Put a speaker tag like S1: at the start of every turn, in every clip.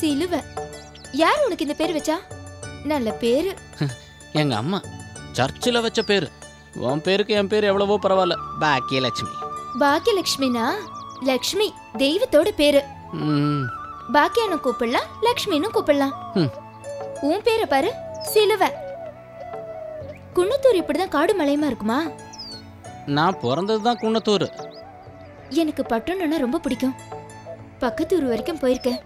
S1: சிலுவ. யார் உனக்கு இந்த பேர் வச்சா? நல்ல பேரு.
S2: எங்க அம்மா சர்ச்சில் வச்ச பேரு. உன் பேருக்கு என் பேர் எவ்வளவோ பரவாயில்ல. பாக்கியலட்சுமி.
S1: பாக்கியலட்சுமினா? லக்ஷ்மி தெய்வத்தோட பேரு.
S2: ம்,
S1: பாக்கியானு கூப்பிடலாம் லக்ஷ்மின்னு கூப்பிடலாம். உன் பேரை பாரு சிலுவ. குன்னத்தூர் இப்படிதான் காடு மலையமா இருக்குமா?
S2: நான் பிறந்தது தான் குன்னத்தூர்.
S1: எனக்கு பட்டணம்னா ரொம்ப பிடிக்கும். பக்கத்தூர் வரைக்கும் போயிருக்கேன்.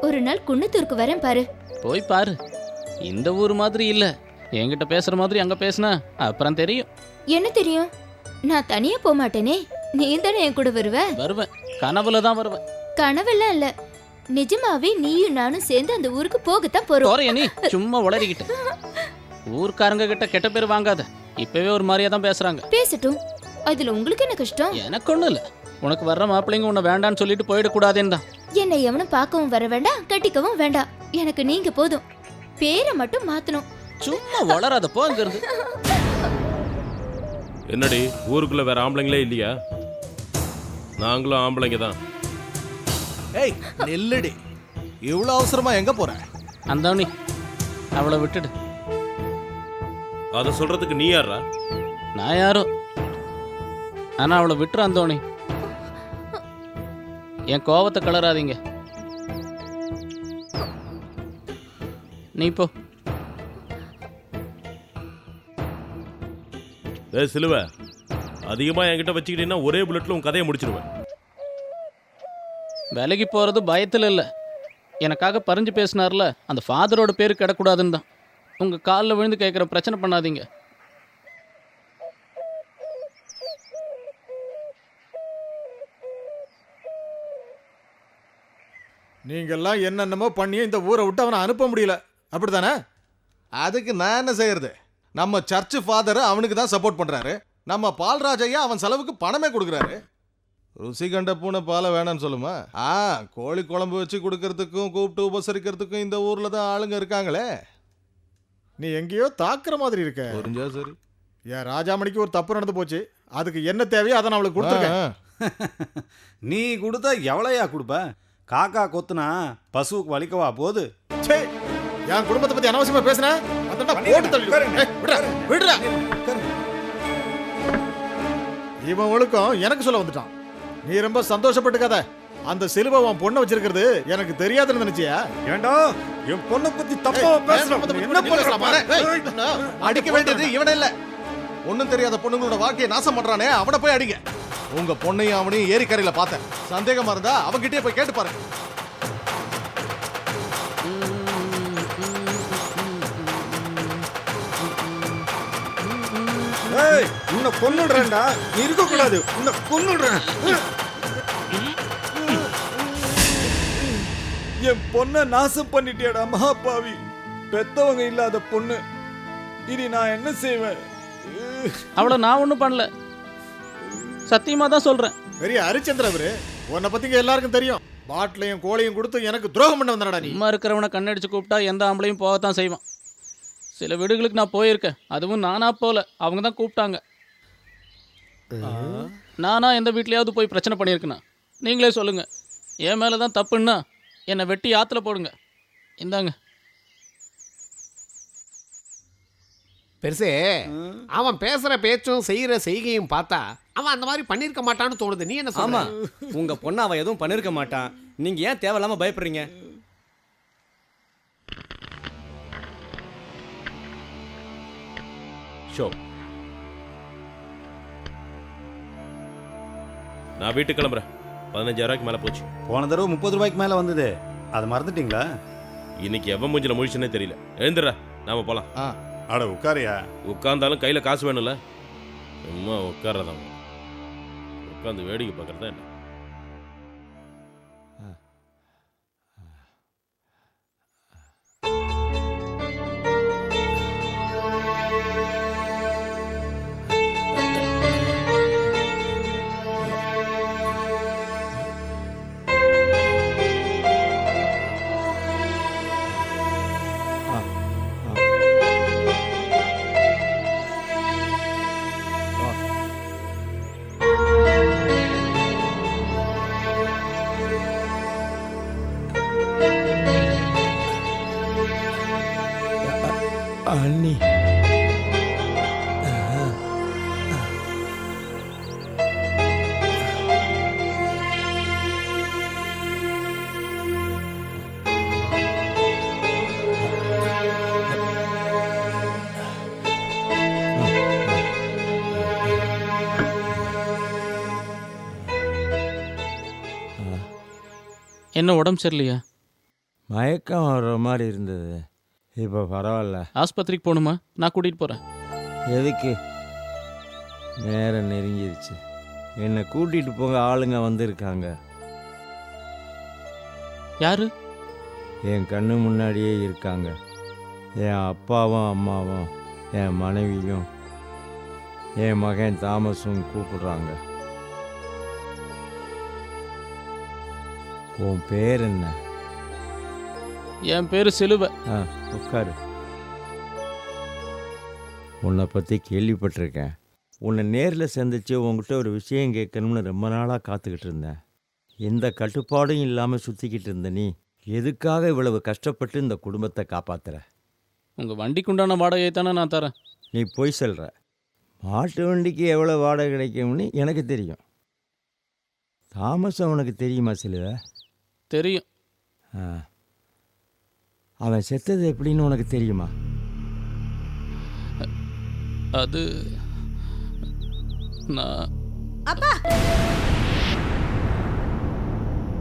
S1: ஒரு நாள் குன்னத்தூருக்கு வரேன் பாரு.
S2: போய் பாரு. இந்த ஊர் மாதிரி இல்ல. என்கிட்ட பேசுற மாதிரி அங்க பேசுனா அப்புறம் தெரியும்.
S1: என்ன தெரியும்? நான் தனியா போக மாட்டேனே. நீ தானே என் கூட வருவ?
S2: வருவேன். கனவுல தான் வருவேன்.
S1: கனவெல்லாம் இல்ல. நிஜமாவே நீயும் நானும் சேர்ந்து அந்த ஊருக்கு போகத்தான் போறோம்.
S2: நீ? சும்மா உளறிக்கிட்டு. ஊர்க்காரங்க கிட்ட கெட்ட பேர் வாங்காத. இப்பவே ஒரு மாதிரியா தான் பேசுறாங்க.
S1: பேசட்டும். அதுல உங்களுக்கு என்ன கஷ்டம்?
S2: எனக்கு ஒண்ணும் இல்ல. உனக்கு வர்ற மாப்பிள்ளைங்க உன்னை வேண்டான்னு சொல்லிட்டு போயிடக்கூடாதுன்னு தான்.
S1: என்னை எவனும் பார்க்கவும் வர வேண்டாம் கட்டிக்கவும் வேண்டாம். எனக்கு நீங்க போதும். பேரை மட்டும் மாத்தணும்.
S2: சும்மா வளராத போ அங்க இருந்து
S3: என்னடி ஊருக்குள்ள வேற ஆம்பளைங்களே இல்லையா? நாங்களும் ஆம்பளைங்க தான்.
S4: ஏய் நெல்லுடி. இவ்வளவு அவசரமா எங்க போற?
S2: அந்தவனி அவளை விட்டுடு.
S3: அதை சொல்றதுக்கு நீ யாரா
S2: நான் யாரோ? ஆனா அவளை விட்டுரு அந்தோணி. என் கோவத்தை கலராதீங்க நீ போ.
S3: ஏ சிலுவ. அதிகமா என்கிட்ட வச்சுக்கிட்டீங்கன்னா ஒரே புல்லட்ல உன் கதையை முடிச்சிருவேன்.
S2: விலகி போறது பயத்துல இல்ல. எனக்காக பறிஞ்சு பேசினார்ல அந்த ஃபாதரோட பேரு கிடக்கூடாதுன்னு தான். உங்க காலில் விழுந்து கேட்குற பிரச்சனை பண்ணாதீங்க.
S5: நீங்கெல்லாம் என்னென்னமோ பண்ணி இந்த ஊரை விட்டு அவனை அனுப்ப முடியல. அப்படிதானே
S4: அதுக்கு நான் என்ன செய்யறது? நம்ம சர்ச் ஃபாதர் அவனுக்கு தான் சப்போர்ட் பண்றாரு. நம்ம பால்ராஜ் ஐயா அவன் செலவுக்கு பணமே கொடுக்குறாரு. ருசி கண்ட பூனை பாலை வேணாம்னு சொல்லுமா? ஆ கோழி குழம்பு வச்சு கொடுக்கறதுக்கும் கூப்பிட்டு உபசரிக்கிறதுக்கும் இந்த ஊர்ல தான் ஆளுங்க இருக்காங்களே.
S5: நீ எங்கேயோ தாக்குற மாதிரி இருக்க.
S4: புரிஞ்சா சரி.
S5: என் ராஜாமணிக்கு ஒரு தப்பு நடந்து போச்சு? அதுக்கு என்ன தேவையோ அதை நான் அவளுக்கு கொடுத்துருக்கேன்.
S6: நீ கொடுத்தா எவ்வளையா கொடுப்ப? காக்கா கொத்துனா பசுவுக்கு வலிக்கவா போகுது
S5: ச்சே, என் குடும்பத்தை பத்தி அனாவசியமா பேசுன? அதான் போட்டு தள்ளிடுவேன். ஏய், விடுடா, விடுடா. இவன் ஒழுக்கம் எனக்கு சொல்ல வந்துட்டான். நீ ரொம்ப சந்தோஷப்பட்டுக்காத. அந்த சிலுவை உன் பொண்ணை வச்சிருக்கிறது எனக்கு தெரியாதுன்னு நினைச்சியா?
S6: ஏண்டா? என் பொண்ணை பத்தி தப்பா
S5: ஏய்,
S6: பேசுற
S5: பேசுறத
S6: என்ன பண்ற?
S4: அடிக்க வேண்டியது இவன இல்ல. ஒண்ணும் தெரியாத பொண்ணுங்களோட வாழ்க்கையை நாசம் பண்றானே. அவனை போய் அடிங்க. உங்க பொண்ணையும் அவனையும் ஏரிக்கரையில பார்த்தேன். சந்தேகமா இருந்தா அவன்கிட்டயே போய் கேட்டு பாருங்க
S6: ஏய் உன்னை கொன்னுடுறேன்டா. நீ இருக்க கூடாது உன்னை கொன்னுடுறேன். என் பொண்ணை நாசம் பண்ணிட்டியாடா மகாபாவி. பெத்தவங்க இல்லாத பொண்ணு. இனி நான் என்ன செய்வேன்?
S2: அவளை நான் ஒன்றும் பண்ணல. சத்தியமா தான் சொல்றேன்.
S5: பெரிய ஹரிச்சந்திர அவரு. உன்னை பத்திங்க எல்லாருக்கும் தெரியும். பாட்டிலையும் கோழியும் கொடுத்து எனக்கு துரோகம் பண்ண வந்தடா நீ.
S2: சும்மா இருக்கிறவனை கண்ணடிச்சு கூப்பிட்டா எந்த ஆம்பளையும் போகத்தான் செய்வான். சில வீடுகளுக்கு நான் போயிருக்கேன். அதுவும் நானா போல. அவங்க தான் கூப்பிட்டாங்க. நானா எந்த வீட்லயாவது போய் பிரச்சனை பண்ணியிருக்கேனா? நீங்களே சொல்லுங்க. என் மேலே தான் தப்புன்னா என்னை வெட்டி ஆத்துல போடுங்க. இந்தாங்க.
S7: பெருசே அவன் பேசுற பேச்சும் செய்யற செய்கையும் பார்த்தா அவன் அந்த மாதிரி பண்ணிருக்க மாட்டான்னு தோணுது. நீ என்ன
S8: ஆமா.
S7: சொல்ற
S8: உங்க பொண்ணை அவன் எதுவும் பண்ணிருக்க மாட்டான் நீங்க ஏன் தேவையில்லாம பயப்படுறீங்க?
S3: ஷோ. நான் வீட்டுக்கு கிளம்புறேன். பதினஞ்சாயிரம் ரூபாய்க்கு மேல போச்சு.
S6: போன தடவை முப்பது ரூபாய்க்கு மேல வந்தது. அதை மறந்துட்டீங்களா?
S3: இன்னைக்கு எவன் மூஞ்சில முழிச்சுனே தெரியல. எழுந்துடுறா நாம போலாம்.
S6: அட உட்காரியா?
S3: உட்கார்ந்தாலும் கையில காசு வேணும்ல. சும்மா உட்கார்றதான் உட்காந்து வேடிக்கை பார்க்கறதா என்ன?
S2: என்ன உடம்பு சரியில்லையா?
S9: மயக்கம் வர்ற மாதிரி இருந்தது. இப்போ பரவாயில்ல.
S2: ஆஸ்பத்திரிக்கு போகணுமா? நான் கூட்டிகிட்டு போகிறேன்
S9: எதுக்கு? நேரம் நெருங்கிருச்சு. என்னை கூட்டிகிட்டு போங்க ஆளுங்க வந்திருக்காங்க.
S2: யாரு?
S9: என் கண்ணு முன்னாடியே இருக்காங்க. என் அப்பாவும் அம்மாவும் என் மனைவியும் என் மகன் தாமஸும் கூப்பிடுறாங்க. உன் பேர் என்ன?
S2: என் பேர் சிலுவை.
S9: ஆ உட்காரு. உன்னை பற்றி கேள்விப்பட்டிருக்கேன். உன்னை நேரில் சந்திச்சு உங்ககிட்ட ஒரு விஷயம் கேட்கணும்னு ரொம்ப நாளாக காத்துக்கிட்டு இருந்தேன். எந்த கட்டுப்பாடும் இல்லாமல் சுற்றிக்கிட்டு இருந்த நீ எதுக்காக இவ்வளவு கஷ்டப்பட்டு இந்த குடும்பத்தை காப்பாத்துற?
S2: உங்கள் வண்டிக்கு உண்டான வாடகையை தானே நான் தரேன்.
S9: நீ பொய் சொல்கிற மாட்டு வண்டிக்கு எவ்வளோ வாடகை கிடைக்கும்னு எனக்கு தெரியும். தாமஸ் உனக்கு தெரியுமா சிலுவ?
S2: தெரியும்.
S9: ஆ. அவன் செத்தது எப்படின்னு உனக்கு தெரியுமா?
S2: அது நான்
S10: அப்பா!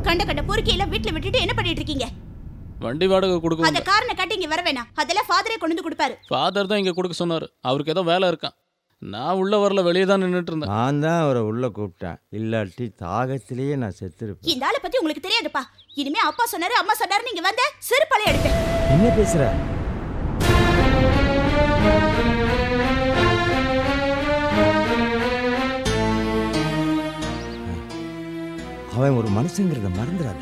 S10: கண்ட கண்ட பொறுக்கையில வீட்டுல விட்டுட்டு என்ன பண்ணிட்டு இருக்கீங்க
S2: வண்டி வாடகை கொடுக்க
S10: அந்த காரனை கட்டி இங்க வர வேணாம். அதெல்லாம் ஃபாதரே கொண்டு வந்து கொடுப்பாரு.
S2: ஃபாதர் தான் இங்கே கொடுக்க சொன்னார். அவருக்கு ஏதோ வேலை இருக்கான். நான் உள்ள வரல வெளியே தான் நின்றுட்டு இருந்தேன்.
S9: நான் தான் அவரை உள்ளே கூப்பிட்டேன். இல்லாட்டி தாகத்திலேயே நான் செத்துருப்பேன்.
S10: இந்த ஆளை பத்தி உங்களுக்கு தெரியாதுப்பா. இனிமே அப்பா சொன்னாரு அம்மா சொன்னாரு நீங்க வந்த செருப்பாலே எடுப்பேன்.
S9: என்ன பேசுற? அவன் ஒரு மனுஷங்கிறத மறந்துடாத.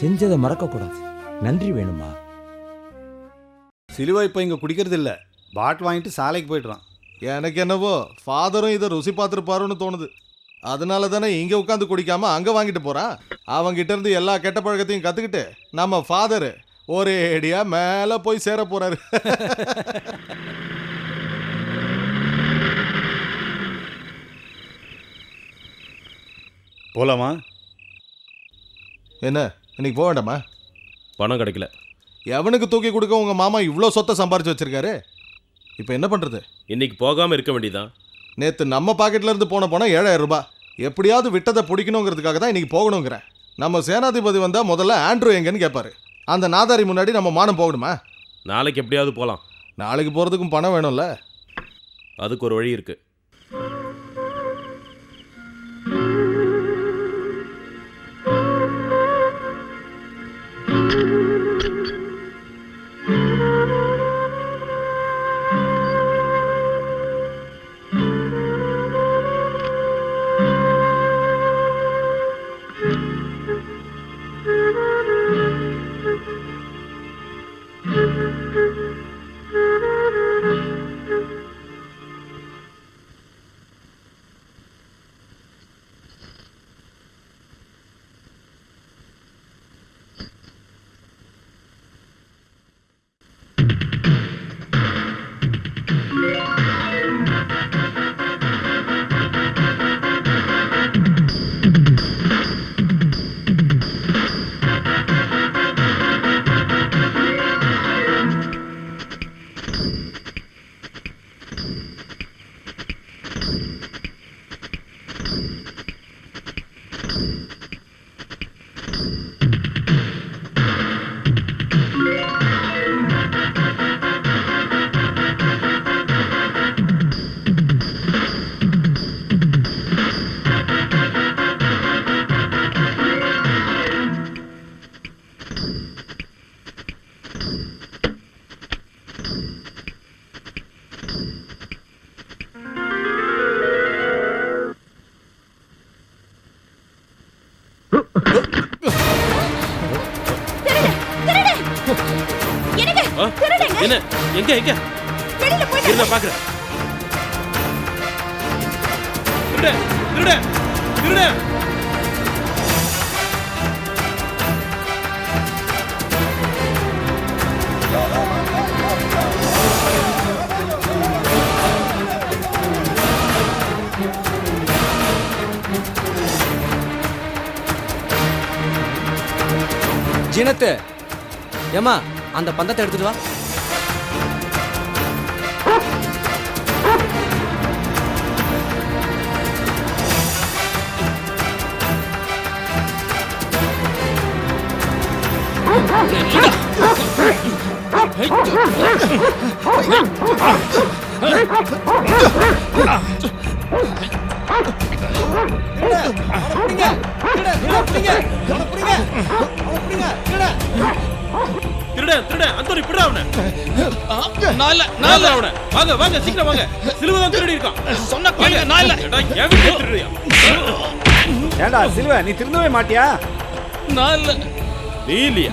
S9: செஞ்சதை மறக்கக்கூடாது. நன்றி வேணுமா?
S6: சிலுவை இப்போ இங்கே குடிக்கிறது இல்லை பாட்டில் வாங்கிட்டு சாலைக்கு போயிடுறான்.
S4: எனக்கு என்னவோ ஃபாதரும் இதை ருசி பார்த்துருப்பாருன்னு தோணுது. அதனால தானே இங்கே உட்காந்து குடிக்காம அங்கே வாங்கிட்டு போறான் அவங்கிட்ட இருந்து எல்லா கெட்ட பழக்கத்தையும் கற்றுக்கிட்டு நம்ம ஃபாதரு ஒரே அடியா மேலே போய் சேர போறாரு.
S6: போலாமா?
S4: என்ன? இன்னைக்கு போக வேண்டாமா?
S3: பணம் கிடைக்கல.
S4: எவனுக்கு தூக்கி கொடுக்க உங்கள் மாமா இவ்வளோ சொத்தை சம்பாரிச்சு வச்சிருக்காரு? இப்போ என்ன பண்ணுறது
S3: இன்னைக்கு போகாமல் இருக்க வேண்டியதான்
S4: நேற்று நம்ம பாக்கெட்ல இருந்து போன பணம் ஏழாயிரம் ரூபாய். எப்படியாவது விட்டதை பிடிக்கணுங்கிறதுக்காக தான் இன்னைக்கு போகணுங்கிறேன். நம்ம சேனாதிபதி வந்தால் முதல்ல ஆண்ட்ரூ எங்கன்னு கேட்பாரு அந்த நாதாரி முன்னாடி நம்ம மானம் போகணுமா?
S3: நாளைக்கு எப்படியாவது போகலாம்
S4: நாளைக்கு போகிறதுக்கும் பணம் வேணும்ல?
S3: அதுக்கு ஒரு வழி இருக்கு. என்ன? எங்க எங்க? இருந்த பாக்குறேன். திருட திருட திருட
S8: சினத்து ஏமா அந்த பந்தத்தை எடுத்துட்டு வா. என்ன?
S3: திருடன் திருடன் அந்தோனி பிடா அவனை.
S2: நான் இல்ல நான் இல்ல
S3: அவனை. வாங்க வாங்க சீக்கிரம் வாங்க. சிலுவை தான் திருடி இருக்கான்.
S2: சொன்ன கேளுங்க நான் இல்ல
S3: ஏடா, என் வீட்டுல திருடியா
S6: ஏண்டா சிலுவை நீ திருந்தவே மாட்டியா?
S2: நான் இல்ல
S3: நீ இல்லையா?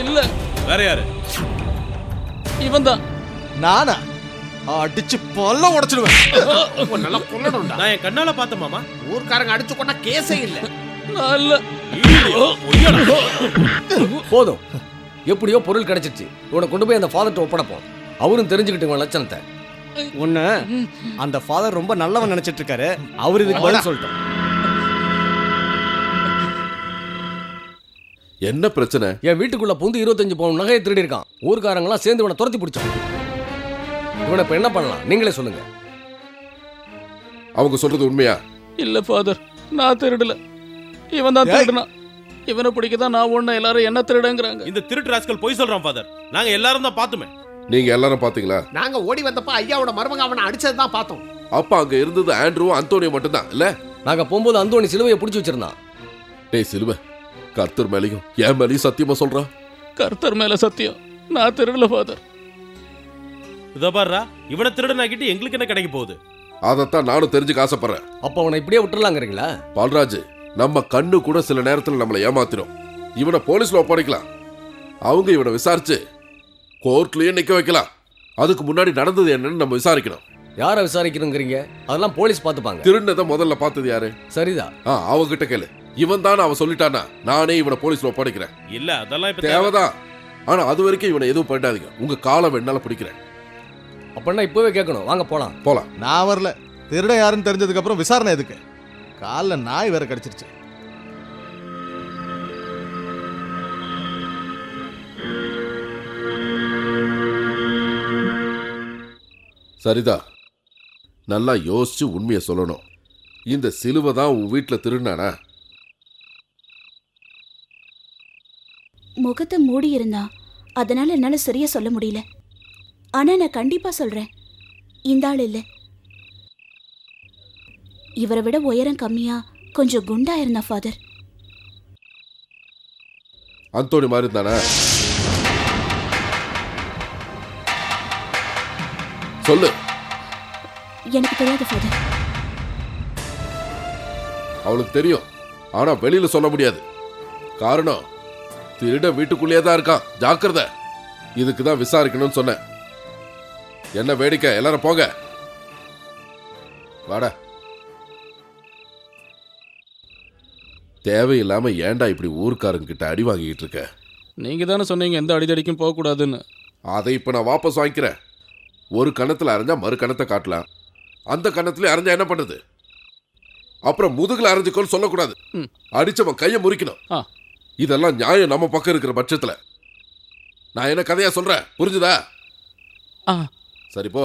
S2: இல்ல.
S3: வேற யாரு?
S2: இவன் தான்
S4: நானா? அடிச்சு பல்ல உடைச்சிடுவேன்.
S7: நல்லா கொல்லணும்டா.
S3: நான் என் கண்ணால பார்த்தேன் மாமா.
S7: ஊர்க்காரங்க அடிச்சு கொண்டா கேஸே இல்ல.
S8: போதும். எப்படியோ பொருள் கிடைச்சிருச்சு. இவனை கொண்டு போய் அந்த ஃபாதர்ட்ட ஒப்படைப்போம். அவரும் தெரிஞ்சுக்கிட்டு லட்சணத்தை.
S6: ஒண்ணு அந்த ஃபாதர் ரொம்ப நல்லவன் நினைச்சிட்டு இருக்காரு. அவர் இதுக்கு பதில் சொல்லிட்டோம்.
S11: என்ன பிரச்சனை?
S8: என் வீட்டுக்குள்ள புந்து இருபத்தஞ்சு பவுன் நகையை திருடி இருக்கான் ஊர்க்காரங்களாம் சேர்ந்து இவனை துரத்தி பிடிச்சான். இவனை இப்ப என்ன பண்ணலாம்? நீங்களே சொல்லுங்க.
S11: அவங்க சொல்றது உண்மையா?
S2: இல்ல ஃபாதர் நான் திருடல. இவன் தான் திருடுனான் இவனை பிடிக்க தான் நான் ஒண்ணு எல்லாரும் என்ன திருடங்கிறாங்க?
S3: இந்த திருட்டு ராஸ்கல் பொய் சொல்றான் ஃபாதர் நாங்க எல்லாரும் தான் பார்த்துமே.
S11: நீங்க எல்லாரும் பாத்தீங்களா
S7: நாங்க ஓடி வந்தப்ப ஐயாவோட மருமக அவனை அடிச்சது தான் பார்த்தோம்.
S11: அப்ப அங்க இருந்தது ஆண்ட்ரூவும் அந்தோனியும் மட்டும்தான் இல்ல?
S8: நாங்க போகும்போது அந்தோணி சிலுவையை பிடிச்சி வச்சிருந்தான்.
S11: டேய் சிலுவ. கர்த்தர் மேலையும் என் மேலையும் சத்தியமா சொல்றான்
S2: கர்த்தர் மேல சத்தியம். நான் திருடல ஃபாதர்
S3: இதோ பாருடா இவனை திருடனாக்கிட்டு எங்களுக்கு என்ன கிடைக்க போகுது?
S11: அதைத்தான் நானும் தெரிஞ்சுக்க ஆசைப்படுறேன்
S8: அப்ப அவனை இப்படியே விட்டுறலாங்கிறீங்களா?
S11: பால்ராஜ் நம்ம கண்ணு கூட சில நேரத்துல நம்மளை ஏமாத்திரும். இவனை போலீஸ்ல ஒப்படைக்கலாம். அவங்க இவனை விசாரிச்சு கோர்ட்லயே நிக்க வைக்கலாம். அதுக்கு முன்னாடி நடந்தது என்னன்னு நம்ம விசாரிக்கணும்.
S8: யாரை விசாரிக்கணுங்கிறீங்க? அதெல்லாம் போலீஸ் பார்த்துப்பாங்க.
S11: திருநதை முதல்ல பார்த்தது யாரு?
S8: சரிதான்
S11: ஆ அவகிட்ட கேளு. இவன் தான் அவன் சொல்லிட்டானா நானே இவனை போலீஸ்ல ஒப்படைக்கிறேன்.
S3: இல்ல அதெல்லாம் இப்ப தேவை.
S11: தேவைதான். ஆனா அது வரைக்கும் இவனை எதுவும் பண்ணிடாதீங்க உங்க காலம் என்னால பிடிக்கிறேன்.
S8: அப்படின்னா இப்பவே கேட்கணும். வாங்க போலாம்.
S11: போலாம்.
S4: நான் வரல. திருடன் யாருன்னு தெரிஞ்சதுக்கு அப்புறம் விசாரணை எதுக்கு? காலைல நாய் வேற கடிச்சிருச்சு.
S11: சரிதா நல்லா யோசிச்சு உண்மையை சொல்லணும். இந்த சிலுவை தான் உன் வீட்டில் திருடினானா?
S10: முகத்தை மூடி இருந்தான் அதனால என்னால சரியா சொல்ல முடியல. ஆனா நான் கண்டிப்பா சொல்றேன். இந்த ஆள் இல்ல. இவரை விட உயரம் கம்மியா கொஞ்சம் குண்டா இருந்தா ஃபாதர்.
S11: அந்தோணி மாதிரி இருந்தானா? சொல்லு.
S10: எனக்கு தெரியாது ஃபாதர்.
S11: அவளுக்கு தெரியும். ஆனா வெளியில சொல்ல முடியாது. காரணம் திருட வீட்டுக்குள்ளேயே தான் இருக்கான். ஜாக்கிரதை. இதுக்கு தான் விசாரிக்கணும்னு சொன்னேன். என்ன வேடிக்கை? எல்லாரும் போங்க. வாடா. தேவையில்லாம ஏன்டா இப்படி ஊர்க்காரங்க கிட்ட அடி வாங்கிட்டு இருக்க?
S2: நீங்க தானே சொன்னீங்க எந்த அடிதடிக்கும் போக கூடாதுன்னு.
S11: அதை இப்ப நான் வாபஸ் வாங்கிக்கிறேன். ஒரு கணத்துல அரைஞ்சா மறு கணத்தை காட்டலாம். அந்த கணத்துல அரைஞ்சா என்ன பண்ணுது அப்புறம் முதுகுல அரைஞ்சுக்கோன்னு சொல்லக்கூடாது. அடிச்சவன் கையை முறிக்கணும்.
S2: ஆ.
S11: இதெல்லாம் நியாயம் நம்ம பக்கம் இருக்கிற பட்சத்துல. நான் என்ன கதையா சொல்றேன்? புரிஞ்சுதா?
S2: ஆ.
S11: சரி போ.